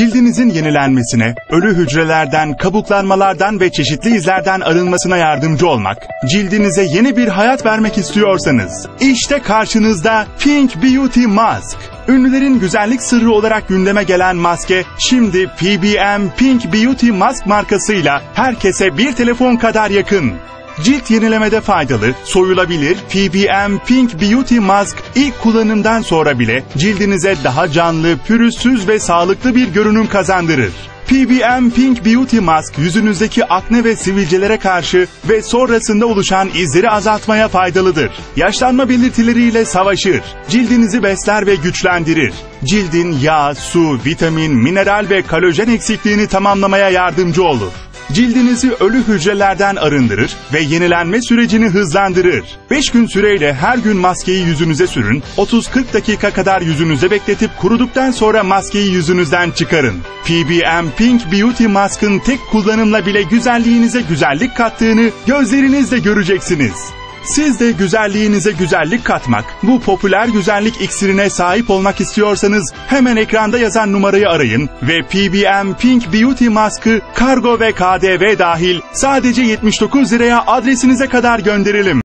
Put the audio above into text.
cildinizin yenilenmesine, ölü hücrelerden, kabuklanmalardan ve çeşitli izlerden arınmasına yardımcı olmak, cildinize yeni bir hayat vermek istiyorsanız, işte karşınızda Pink Beauty Mask. Ünlülerin güzellik sırrı olarak gündeme gelen maske, şimdi PBM Pink Beauty Mask markasıyla herkese bir telefon kadar yakın. Cilt yenilemede faydalı, soyulabilir PBM Pink Beauty Mask ilk kullanımdan sonra bile cildinize daha canlı, pürüzsüz ve sağlıklı bir görünüm kazandırır. PBM Pink Beauty Mask yüzünüzdeki akne ve sivilcelere karşı ve sonrasında oluşan izleri azaltmaya faydalıdır. Yaşlanma belirtileriyle savaşır. Cildinizi besler ve güçlendirir. Cildin yağ, su, vitamin, mineral ve kolajen eksikliğini tamamlamaya yardımcı olur cildinizi ölü hücrelerden arındırır ve yenilenme sürecini hızlandırır. 5 gün süreyle her gün maskeyi yüzünüze sürün, 30-40 dakika kadar yüzünüze bekletip kuruduktan sonra maskeyi yüzünüzden çıkarın. PBM Pink Beauty Mask'ın tek kullanımla bile güzelliğinize güzellik kattığını gözlerinizle göreceksiniz. Siz de güzelliğinize güzellik katmak, bu popüler güzellik iksirine sahip olmak istiyorsanız hemen ekranda yazan numarayı arayın ve PBM Pink Beauty Mask'ı kargo ve KDV dahil sadece 79 liraya adresinize kadar gönderelim.